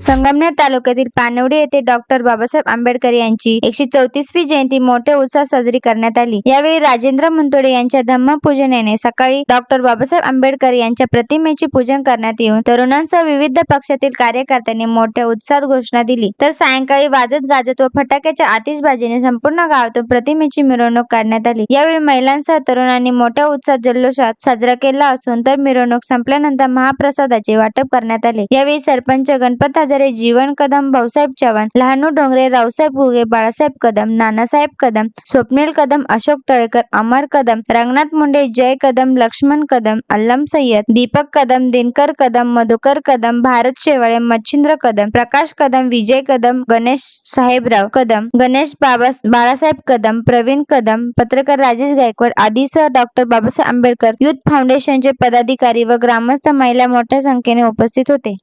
संगमनेर तालुक्यातील पानवडी येथे डॉक्टर बाबासाहेब आंबेडकर यांची एकशे चौतीसवी जयंती मोठ्या उत्साहात साजरी करण्यात आली. यावेळी राजेंद्र मुंतोडे यांच्या धम्मपूजनेने सकाळी डॉक्टर बाबासाहेब आंबेडकर यांच्या प्रतिमेचे पूजन करण्यात येऊन तरुणांसह विविध पक्षातील कार्यकर्त्यांनी मोठ्या उत्साहात घोषणा दिली. तर सायंकाळी वाजत गाजत व फटाक्याच्या आतिषबाजीने संपूर्ण गावातून प्रतिमेची मिरवणूक काढण्यात आली. यावेळी महिलांसह तरुणांनी मोठ्या उत्साहात जल्लोषात साजरा केला असून तर मिरवणूक संपल्यानंतर महाप्रसादाचे वाटप करण्यात आले. यावेळी सरपंच गणपत हजारे जीवन कदम भाऊसाहेब चव्हाण लहानू डोंगरे रावसाहेब घुगे बाळासाहेब कदम नानासाहेब कदम स्वप्नील कदम अशोक तळेकर अमर कदम रंगनाथ मुंडे जय कदम लक्ष्मण कदम अल्लम सय्यद दीपक कदम दिनकर कदम मधुकर कदम भारत शेवाळे मच्छिंद्र कदम प्रकाश कदम विजय कदम गणेश साहेबराव कदम गणेश बाबा बाळासाहेब कदम प्रवीण कदम पत्रकार राजेश गायकवाड आदीसह डॉक्टर बाबासाहेब आंबेडकर युथ फाउंडेशनचे पदाधिकारी व ग्रामस्थ महिला मोठ्या संख्येने उपस्थित होते.